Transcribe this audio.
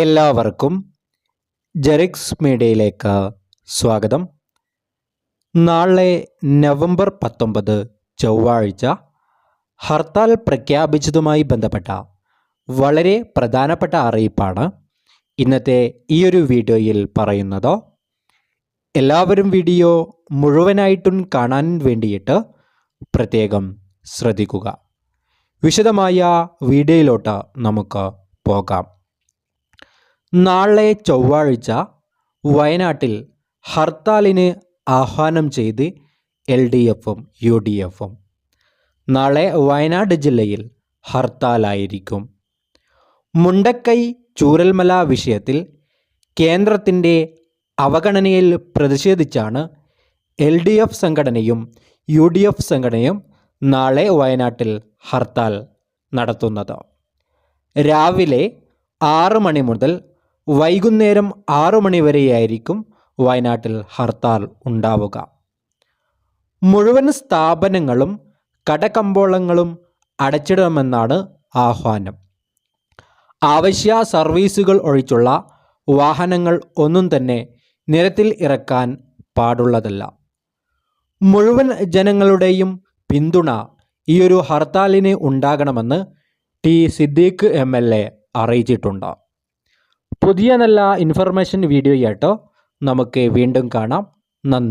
എല്ലാവർക്കും ജെറിക്സ് മീഡിയയിലേക്ക് സ്വാഗതം. നാളെ നവംബർ പത്തൊമ്പത് ചൊവ്വാഴ്ച ഹർത്താൽ പ്രഖ്യാപിച്ചതുമായി ബന്ധപ്പെട്ട വളരെ പ്രധാനപ്പെട്ട അറിയിപ്പാണ് ഇന്നത്തെ ഈയൊരു വീഡിയോയിൽ പറയുന്നത്. എല്ലാവരും വീഡിയോ മുഴുവനായിട്ടും കാണാൻ വേണ്ടിയിട്ട് പ്രത്യേകം ശ്രദ്ധിക്കുക. വിശദമായ വീഡിയോയിലോട്ട് നമുക്ക് പോകാം. നാളെ ചൊവ്വാഴ്ച വയനാട്ടിൽ ഹർത്താലിന് ആഹ്വാനം ചെയ്ത് എൽ ഡി എഫും യു ഡി എഫും. നാളെ വയനാട് ജില്ലയിൽ ഹർത്താലായിരിക്കും. മുണ്ടക്കൈ ചൂരൽമല വിഷയത്തിൽ കേന്ദ്രത്തിന്റെ അവഗണനയിൽ പ്രതിഷേധിച്ചാണ് എൽ ഡി എഫ് സംഘടനയും യു ഡി എഫ് സംഘടനയും നാളെ വയനാട്ടിൽ ഹർത്താൽ നടത്തുന്നത്. രാവിലെ ആറ് മണി മുതൽ വൈകുന്നേരം ആറു മണി വരെയായിരിക്കും വയനാട്ടിൽ ഹർത്താൽ ഉണ്ടാവുക. മുഴുവൻ സ്ഥാപനങ്ങളും കടകമ്പോളങ്ങളും അടച്ചിടണമെന്നാണ് ആഹ്വാനം. ആവശ്യ സർവീസുകൾ ഒഴിച്ചുള്ള വാഹനങ്ങൾ ഒന്നും തന്നെ നിരത്തിൽ ഇറക്കാൻ പാടുള്ളതല്ല. മുഴുവൻ ജനങ്ങളുടെയും പിന്തുണ ഈയൊരു ഹർത്താലിന് ഉണ്ടാകണമെന്ന് T Siddique M L A അറിയിച്ചിട്ടുണ്ട്. പുതിയ നല്ല ഇൻഫർമേഷൻ വീഡിയോ ആയിട്ടോ നമുക്ക് വീണ്ടും കാണാം. നന്ദി.